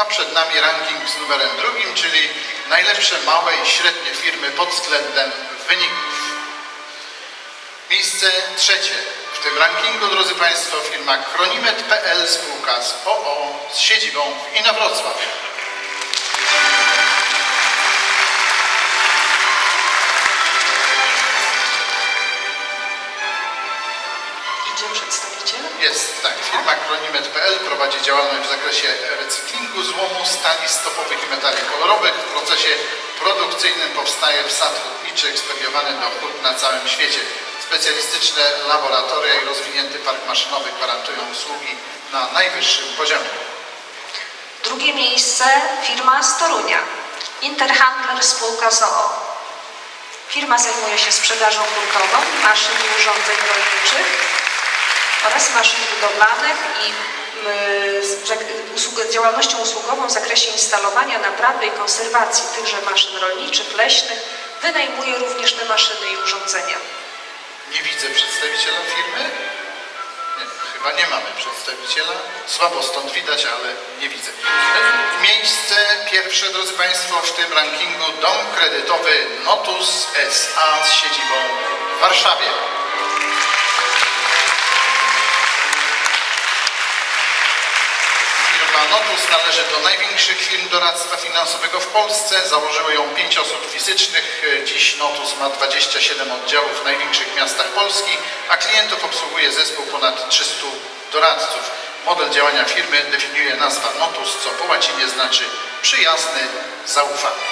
a przed nami ranking z numerem drugim, czyli najlepsze małe i średnie firmy pod względem wyników. Miejsce trzecie w tym rankingu, drodzy Państwo, firma Kronimet.pl spółka z OO z siedzibą w Inowrocław. Przedstawiciel. Jest, tak. Firma Kronimet.pl prowadzi działalność w zakresie recyklingu złomu, stali stopowych i metali kolorowych. W procesie produkcyjnym powstaje wsad hutniczy ekspediowany do hut na całym świecie. Specjalistyczne laboratoria i rozwinięty park maszynowy gwarantują usługi na najwyższym poziomie. Drugie miejsce firma z Torunia. Interhandler spółka z OO. Firma zajmuje się sprzedażą hurtową maszyn i urządzeń rolniczych oraz maszyn budowlanych i usług- działalnością usługową w zakresie instalowania, naprawy i konserwacji tychże maszyn rolniczych, leśnych. Wynajmuje również te maszyny i urządzenia. Nie widzę przedstawiciela firmy. Nie, chyba nie mamy przedstawiciela. Słabo stąd widać, ale nie widzę. Miejsce pierwsze, drodzy Państwo, w tym rankingu dom kredytowy Notus SA z siedzibą w Warszawie. Firma Notus należy do największych firm doradztwa finansowego w Polsce. Założyło ją pięć osób fizycznych. Dziś Notus ma 27 oddziałów w największych miastach Polski, a klientów obsługuje zespół ponad 300 doradców. Model działania firmy definiuje nazwa Notus, co po łacinie znaczy przyjazny, zaufany.